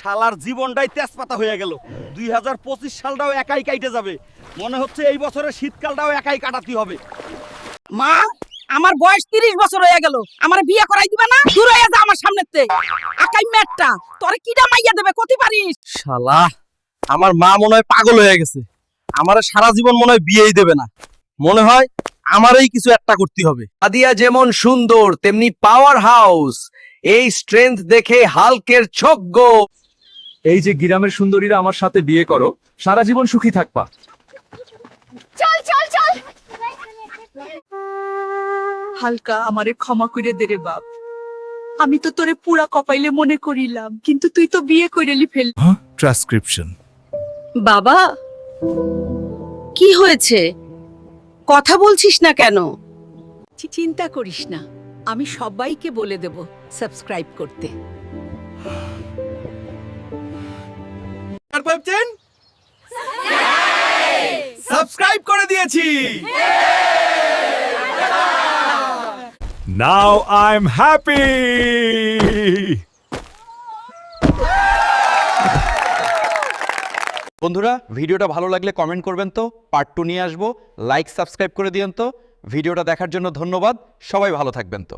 শালার জীবনটাই তেজপাতা হয়ে গেল। দুই হাজার পঁচিশ সালটাও একাই কাইটে যাবে। মনে হচ্ছে এই বছরের শীতকালটাও একাই কাটাতে হবে। মা আমার বয়স তিরিশ বছর হয়ে গেল। আমার বিয়ে করাই দিবা না? দূর হয়ে যা আমার সামনের সামনেতে আকাই মেটটা তোরে কিডা মাইয়া দেবে? কতি পারিস? শালা আমার মা মনে হয় পাগল হয়ে গেছে। আমার সারা জীবন মনে হয় বিয়েই দেবে না। মনে হয় আমারই কিছু একটা করতে হবে। আদিয়া যেমন সুন্দর তেমনি পাওয়ার হাউস এই স্ট্রেংথ দেখে হালকের ছগ্গ। এই যে গ্রামের সুন্দরীরা আমার সাথে বিয়ে করো সারা জীবন সুখী থাকবা। চল চল চল। হালকা আমারে ক্ষমা করে দে রে বাপ। আমি তো তোরে পুরা কপাইলে মনে করিলাম কিন্তু তুই তো বিয়ে কইরেলি ফেল ট্রান্সক্রিপশন বাবা কি হয়েছে? কথা বলছিস না কেন? চিন্তা করিস না আমি সবাইকে বলে দেব সাবস্ক্রাইব করতে। সাবস্ক্রাইব করে দিয়েছি। নাও আই এম হ্যাপি বন্ধুরা ভিডিওটা ভালো লাগলে কমেন্ট করবেন তো পার্ট টু নিয়ে আসব। লাইক সাবস্ক্রাইব করে দিয়েন তো। ভিডিওটা দেখার জন্য ধন্যবাদ। সবাই ভালো থাকবেন তো।